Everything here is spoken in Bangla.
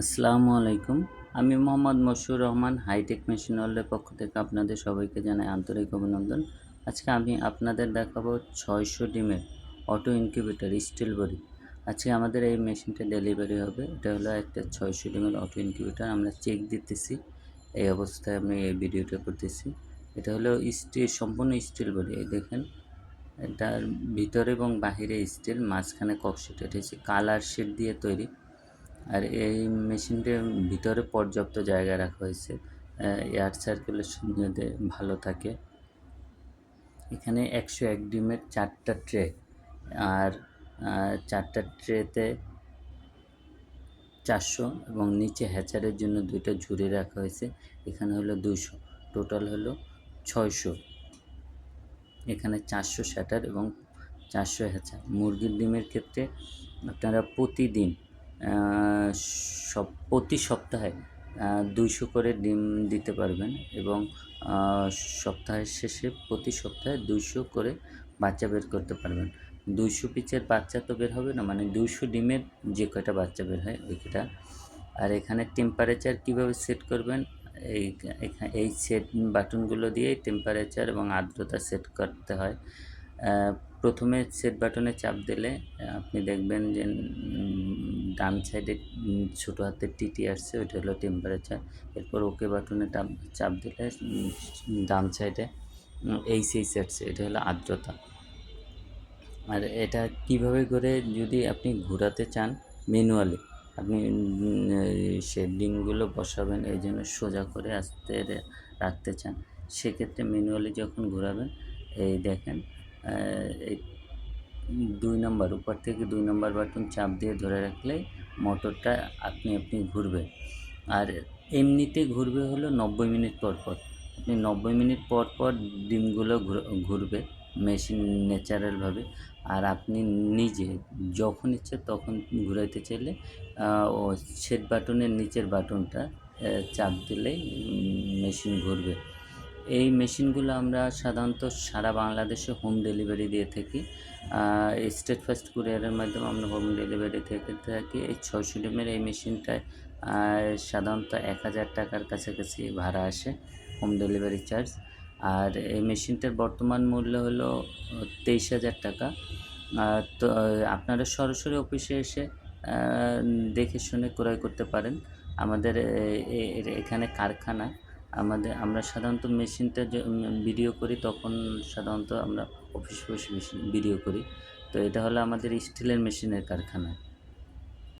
আসসালামু আলাইকুম। আমি মোহাম্মদ মশিউর রহমান, হাইটেক মেশিন ওয়ার্ল্ডের পক্ষ থেকে আপনাদের সবাইকে জানাই আন্তরিক অভিনন্দন। আজকে আমি আপনাদের দেখাবো ছয়শো ডিমের অটো ইনকিউবেটর, স্টিল বডি। আজকে আমাদের এই মেশিনটা ডেলিভারি হবে। এটা হলো একটা ছয়শো ডিমের অটো ইনকিউবেটর। আমরা চেক দিতেছি, এই অবস্থায় আমি এই ভিডিওটা করতেছি। এটা হলো স্টিল, সম্পূর্ণ স্টিল বডি। এই দেখেন, এটার ভিতরে এবং বাহিরে স্টিল, মাঝখানে ককশিট এটা হচ্ছে কালার শেড দিয়ে তৈরি। আর এই মেশিনটার ভিতরে পর্যাপ্ত জায়গা রাখা হয়েছে। এয়ার সার্কুলেশন যাতে ভালো থাকে। এখানে একশো এক ডিমের চারটা ট্রে আর চারটা ট্রেতে চারশো এবং নিচে হ্যাচারের জন্য দুইটা ঝুড়ি রাখা হয়েছে। এখানে হলো দুশো টোটাল হলো ছয়শো। এখানে চারশো শ্যাটার এবং চারশো হ্যাচার মুরগির ডিমের ক্ষেত্রে আপনারা প্রতিদিন সব প্রতি সপ্তাহে দুইশো করে ডিম দিতে পারবেন এবং সপ্তাহের শেষে প্রতি সপ্তাহে দুইশো করে বাচ্চা বের করতে পারবেন। দুইশো পিচের বাচ্চা তো বের হবে না মানে দুইশো ডিমের যে কয়টা বাচ্চা বের হয় ওই কটা আর এখানে টেম্পারেচার কীভাবে সেট করবেন? এই এই সেট বাটনগুলো দিয়ে টেম্পারেচার এবং আর্দ্রতা সেট করতে হয়। প্রথমে সেট বাটনে চাপ দিলে, আপনি দেখবেন যে ডান সাইডে ছোটো হাতের টিটি আসছে, ওইটা হলো টেম্পারেচার এরপর ওকে বাটনে চাপ দিলে ডান সাইডে এইচএইচ আসছে, এটা হলো আর্দ্রতা। আর এটা কীভাবে করে যদি আপনি ঘোরাতে চান ম্যানুয়ালি আপনি শেডিংগুলো বসাবেন, এই জন্য সোজা করে আস্তে রাখতে চান, সেক্ষেত্রে ম্যানুয়ালি যখন ঘোরাবেন, এই দেখেন এই দুই নম্বর, উপর থেকে দুই নম্বর বাটন চাপ দিয়ে ধরে রাখলে মোটরটা আপনি আপনি ঘুরবে আর এমনিতে ঘুরবে হলো নব্বই মিনিট পর পর। আপনি নব্বই মিনিট পর পর ডিমগুলো ঘুরবে মেশিন ন্যাচারালভাবে আর আপনি নিজে যখন ইচ্ছে তখন ঘুরাইতে চাইলে ও সেট বাটনের নিচের বাটনটা চাপ দিলেই মেশিন ঘুরবে। এই মেশিনগুলো আমরা সাধারণত সারা বাংলাদেশে হোম ডেলিভারি দিয়ে থাকি। স্টেট ফার্স্ট কুরিয়ারের মাধ্যমে আমরা হোম ডেলিভারি থেকে থাকি। এই ছয়শো ডিমের এই মেশিনটায় সাধারণত এক হাজার টাকার কাছাকাছি ভাড়া আসে হোম ডেলিভারি চার্জ আর এই মেশিনটার বর্তমান মূল্য হলো, তেইশ হাজার টাকা। তো, আপনারা সরাসরি অফিসে এসে দেখে শুনে ক্রয় করতে পারেন। আমাদের এখানে কারখানা। আমাদের, আমরা সাধারণত মেশিনটা ভিডিও করি, তখন সাধারণত আমরা অফিস বসে মেশিন ভিডিও করি। তো এটা হলো আমাদের স্টিলের মেশিনের কারখানা।